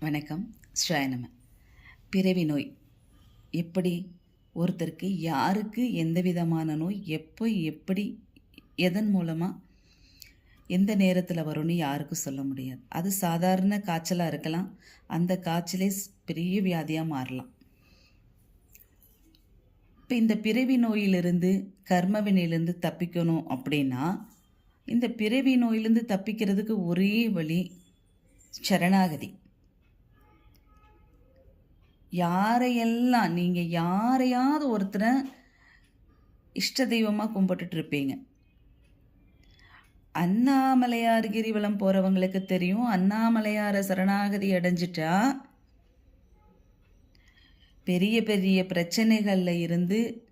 வணக்கம். ஸ்ரீநம பிறவி நோய். எப்படி? ஒருத்தருக்கு யாருக்கு எந்த விதமான நோய்? எப்போ? எப்படி? எதன் மூலமாக எந்த நேரத்தில் வரும்னு யாருக்கும் சொல்ல முடியாது. அது சாதாரண காய்ச்சலாக இருக்கலாம். அந்த காய்ச்சலே பெரிய வியாதியாக மாறலாம். இப்போ இந்த பிறவி நோயிலிருந்து கர்மவினையிலிருந்து தப்பிக்கணும் அப்படின்னா இந்த பிறவி நோயிலிருந்து தப்பிக்கிறதுக்கு ஒரே வழி சரணாகதி. யாரையெல்லாம் நீங்கள் யாரையாவது ஒருத்தரை இஷ்ட தெய்வமாக கும்பிட்டுட்டு இருப்பீங்க அண்ணாமலையார் கிரிவலம் போகிறவங்களுக்கு தெரியும். அண்ணாமலையாரை சரணாகதி அடைஞ்சிட்டா பெரிய பெரிய பிரச்சனைகளில் இருந்து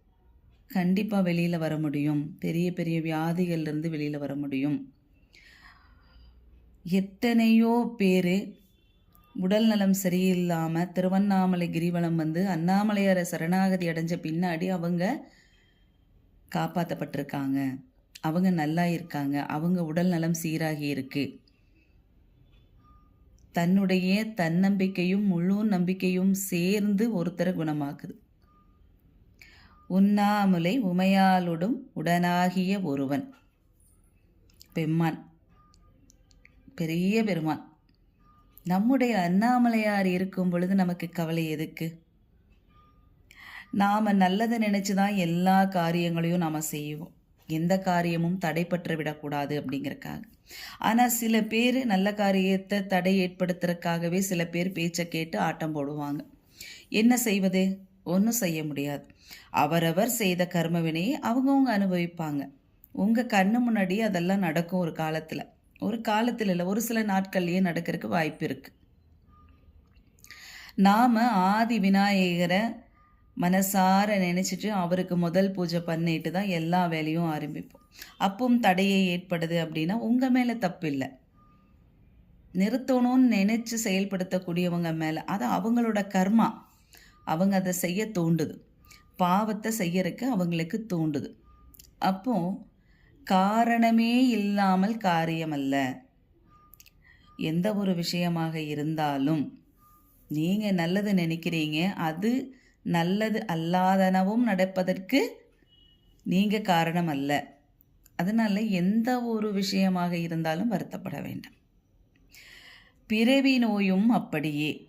கண்டிப்பாக வெளியில் வர முடியும். பெரிய பெரிய வியாதிகள்லேருந்து வெளியில் வர முடியும். எத்தனையோ பேர் உடல் நலம் சரியில்லாமல் திருவண்ணாமலை கிரிவலம் வந்து அண்ணாமலையாரை சரணாகதி அடைஞ்ச பின்னாடி அவங்க காப்பாற்றப்பட்டிருக்காங்க அவங்க நல்லா இருக்காங்க. அவங்க உடல் நலம் சீராகி இருக்கு. தன்னுடைய தன்னம்பிக்கையும் முழு நம்பிக்கையும் சேர்ந்து ஒருத்தரை குணமாக்குது. உண்ணாமுலை உமையாலுடும் உடனாகிய ஒருவன். பெம்மான். பெரிய பெருமான். நம்முடைய அண்ணாமலையார் இருக்கும் பொழுது நமக்கு கவலை எதுக்கு? நாம் நல்லதை நினச்சி தான் எல்லா காரியங்களையும் நாம் செய்வோம். எந்த காரியமும் தடைப்பற்று விடக்கூடாது அப்படிங்கிறக்காக. ஆனால் சில பேர் நல்ல காரியத்தை தடை ஏற்படுத்துறதுக்காகவே சில பேர் பேச்சை கேட்டு ஆட்டம் போடுவாங்க. என்ன செய்வது? ஒன்றும் செய்ய முடியாது. அவரவர் செய்த கர்மவினையை அவங்கவுங்க அனுபவிப்பாங்க. உங்கள் கண்ணு முன்னாடி அதெல்லாம் நடக்கும் ஒரு காலத்தில். ஒரு காலத்தில் இல்லை ஒரு சில நாட்கள்லேயே நடக்கிறதுக்கு வாய்ப்பு இருக்குது நாம் ஆதி விநாயகரை மனசார நினச்சிட்டு அவருக்கு முதல் பூஜை பண்ணிட்டு தான் எல்லா வேலையும் ஆரம்பிப்போம். அப்பவும் தடையை ஏற்படுது அப்படின்னா உங்கள் மேலே தப்பு இல்லை. நிறுத்தணும்னு நினச்சி செயல்படுத்தக்கூடியவங்க மேலே அது அவங்களோட கர்மா. அவங்க அதை செய்ய தூண்டுது. பாவத்தை செய்யறதுக்கு அவங்களுக்கு தூண்டுது. அப்போது காரணமே இல்லாமல் காரியமல்ல. எந்த ஒரு விஷயமாக இருந்தாலும் நீங்கள் நல்லது நினைக்கிறீங்க அது நல்லது அல்லாதனவும் நடப்பதற்கு நீங்கள் காரணம் அல்ல அதனால் எந்த ஒரு விஷயமாக இருந்தாலும் வருத்தப்பட வேண்டாம். பிறவி நோயும் அப்படியே.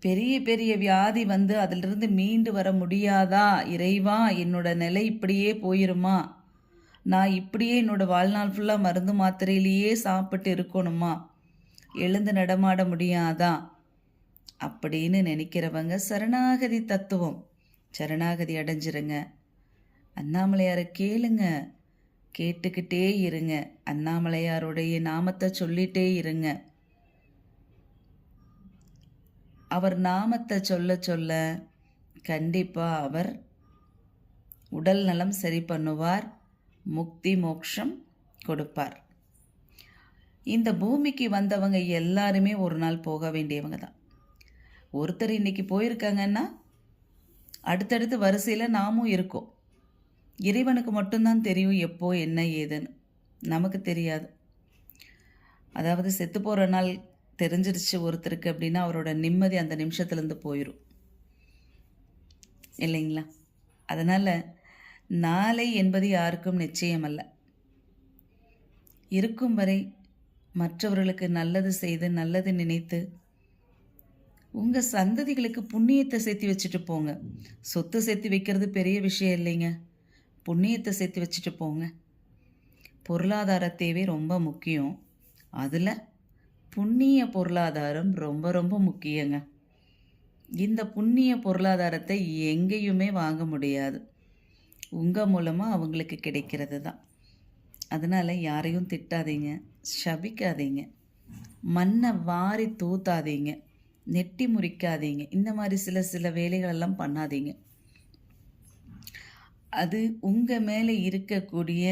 பெரிய பெரிய வியாதி வந்து அதிலிருந்து மீண்டு வர முடியாதா? இறைவா என்னோட நிலை இப்படியே போயிருமா? நான் இப்படியே என்னோட வாழ்நாள் ஃபுல்லாக மருந்து மாத்திரையிலேயே சாப்பிட்டு இருக்கணுமா? எழுந்து நடமாட முடியாதா? அப்படின்னு நினைக்கிறவங்க சரணாகதி தத்துவம். சரணாகதி அடைஞ்சிருங்க. அண்ணாமலையாரை கேளுங்க. கேட்டுக்கிட்டே இருங்க. அண்ணாமலையாருடைய நாமத்தை சொல்லிட்டே இருங்க. அவர் நாமத்தை சொல்ல சொல்ல கண்டிப்பாக அவர் உடல் நலம் சரி பண்ணுவார் முக்தி மோட்சம் கொடுப்பார். இந்த பூமிக்கு வந்தவங்க எல்லாருமே ஒரு நாள் போக வேண்டியவங்க தான். ஒருத்தர் இன்னைக்கு போயிருக்காங்கன்னா அடுத்தடுத்து வரிசையில் நாமும் இருக்கோம். இறைவனுக்கு மட்டும்தான் தெரியும் எப்போ என்ன ஏதுன்னு. நமக்கு தெரியாது. அதாவது செத்து போகிற நாள் தெரிஞ்சிருச்சு ஒருத்தருக்கு அப்படின்னா அவரோட நிம்மதி அந்த நிமிஷத்துலேருந்து போயிடும் இல்லைங்களா? அதனால் நாளை என்பது யாருக்கும் நிச்சயமல்ல. இருக்கும் வரை மற்றவர்களுக்கு நல்லது செய்து நல்லது நினைத்து உங்கள் சந்ததிகளுக்கு புண்ணியத்தை சேர்த்து வச்சுட்டு போங்க. சொத்து சேர்த்து வைக்கிறது பெரிய விஷயம் இல்லைங்க. புண்ணியத்தை சேர்த்து வச்சுட்டு போங்க. பொருளாதார தேவை ரொம்ப முக்கியம். அதில் புண்ணிய பொருளாதாரம் ரொம்ப ரொம்ப முக்கியங்க. இந்த புண்ணிய பொருளாதாரத்தை எங்கேயுமே வாங்க முடியாது. உங்கள் மூலமாக அவங்களுக்கு கிடைக்கிறது தான். அதனால் யாரையும் திட்டாதீங்க சபிக்காதீங்க. மண்ணை வாரி தூத்தாதீங்க நெட்டி முறிக்காதீங்க. இந்த மாதிரி சில சில வேலைகளெல்லாம் பண்ணாதீங்க. அது உங்கள் மேலே இருக்கக்கூடிய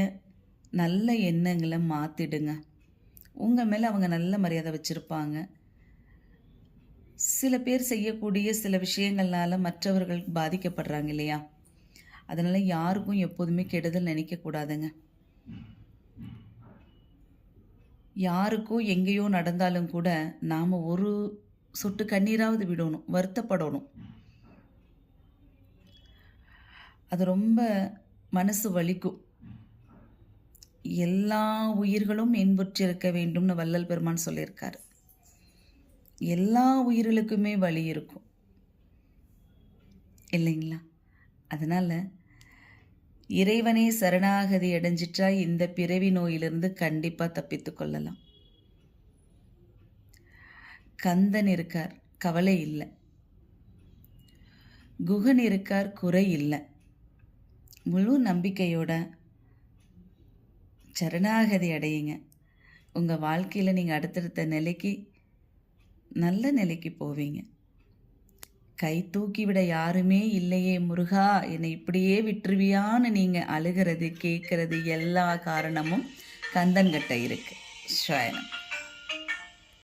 நல்ல எண்ணங்களை மாற்றிடுங்க உங்கள் மேலே அவங்க நல்ல மரியாதை வச்சுருப்பாங்க. சில பேர் செய்யக்கூடிய சில விஷயங்கள்னால மற்றவர்கள் பாதிக்கப்படுறாங்க இல்லையா? அதனால் யாருக்கும் எப்போதுமே கெடுதல் நினைக்கக்கூடாதுங்க யாருக்கோ எங்கேயோ நடந்தாலும் கூட நாம் ஒரு சொட்டு கண்ணீராவது விடணும் வருத்தப்படணும். அது ரொம்ப மனசு வலிக்கும். எல்லா உயிர்களும் இன்புற்றிருக்க வேண்டும்னு வள்ளல் பெருமான் சொல்லியிருக்காரு. எல்லா உயிர்களுக்குமே வழி இருக்கும். இல்லைங்களா? அதனால் இறைவனே சரணாகதி அடைஞ்சிட்டா இந்த பிறவி நோயிலிருந்து கண்டிப்பாக தப்பித்து கொள்ளலாம். கந்தன் இருக்கார் கவலை இல்லை. குகன் இருக்கார் குறை இல்லை. முழு நம்பிக்கையோட சரணாகதி அடையுங்க. உங்கள் வாழ்க்கையில் நீங்கள் அடுத்தடுத்த நிலைக்கு நல்ல நிலைக்கு போவீங்க. கை தூக்கிவிட யாருமே இல்லையே முருகா என்னை இப்படியே விட்டுருவியான்னு நீங்கள் அழுகிறது கேட்குறது எல்லா காரணமும் கந்தன்கிட்ட இருக்குது ஸ்வயனம்